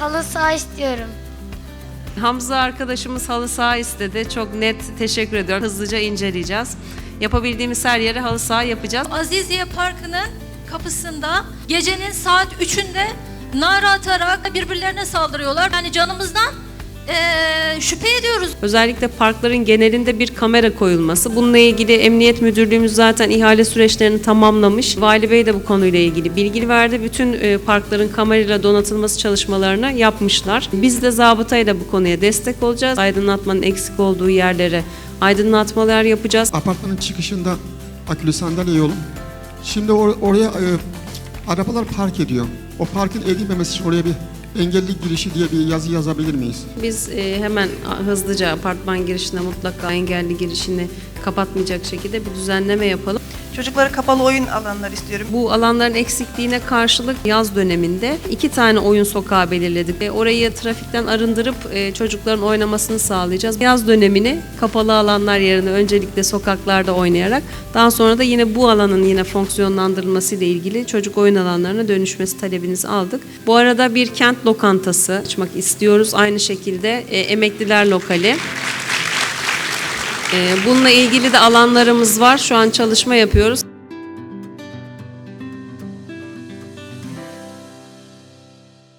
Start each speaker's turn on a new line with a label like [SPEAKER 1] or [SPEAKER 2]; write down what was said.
[SPEAKER 1] halı saha istiyorum.
[SPEAKER 2] Hamza arkadaşımız halı saha istedi. Çok net teşekkür ediyorum. Hızlıca inceleyeceğiz. Yapabildiğimiz her yere halı saha yapacağız.
[SPEAKER 3] Aziziye Parkı'nın kapısında gecenin saat 3'ünde nara atarak birbirlerine saldırıyorlar. Yani canımızdan eee, şüphe ediyoruz.
[SPEAKER 2] Özellikle parkların genelinde bir kamera koyulması. Bununla ilgili Emniyet Müdürlüğümüz zaten ihale süreçlerini tamamlamış. Vali Bey de bu konuyla ilgili bilgi verdi. Bütün e, parkların kamerayla donatılması çalışmalarını yapmışlar. Biz de zabıtayla bu konuya destek olacağız. Aydınlatmanın eksik olduğu yerlere aydınlatmalar yapacağız.
[SPEAKER 4] Apartmanın çıkışında akülü sandalye yolu. Şimdi or- oraya e, arabalar park ediyor. O parkın edilmemesi için oraya bir engelli girişi diye bir yazı yazabilir miyiz?
[SPEAKER 2] Biz e, hemen hızlıca apartman girişine mutlaka engelli girişini kapatmayacak şekilde bir düzenleme yapalım.
[SPEAKER 5] Çocuklara kapalı oyun alanları istiyorum.
[SPEAKER 2] Bu alanların eksikliğine karşılık yaz döneminde iki tane oyun sokağı belirledik. E, orayı trafikten arındırıp e, çocukların oynamasını sağlayacağız. Yaz dönemini kapalı alanlar yerine öncelikle sokaklarda oynayarak daha sonra da yine bu alanın yine fonksiyonlandırılması ile ilgili çocuk oyun alanlarına dönüşmesi talebinizi aldık. Bu arada bir kent lokantası açmak istiyoruz. Aynı şekilde e, emekliler lokali. Ee, Bununla ilgili de alanlarımız var. Şu an çalışma yapıyoruz.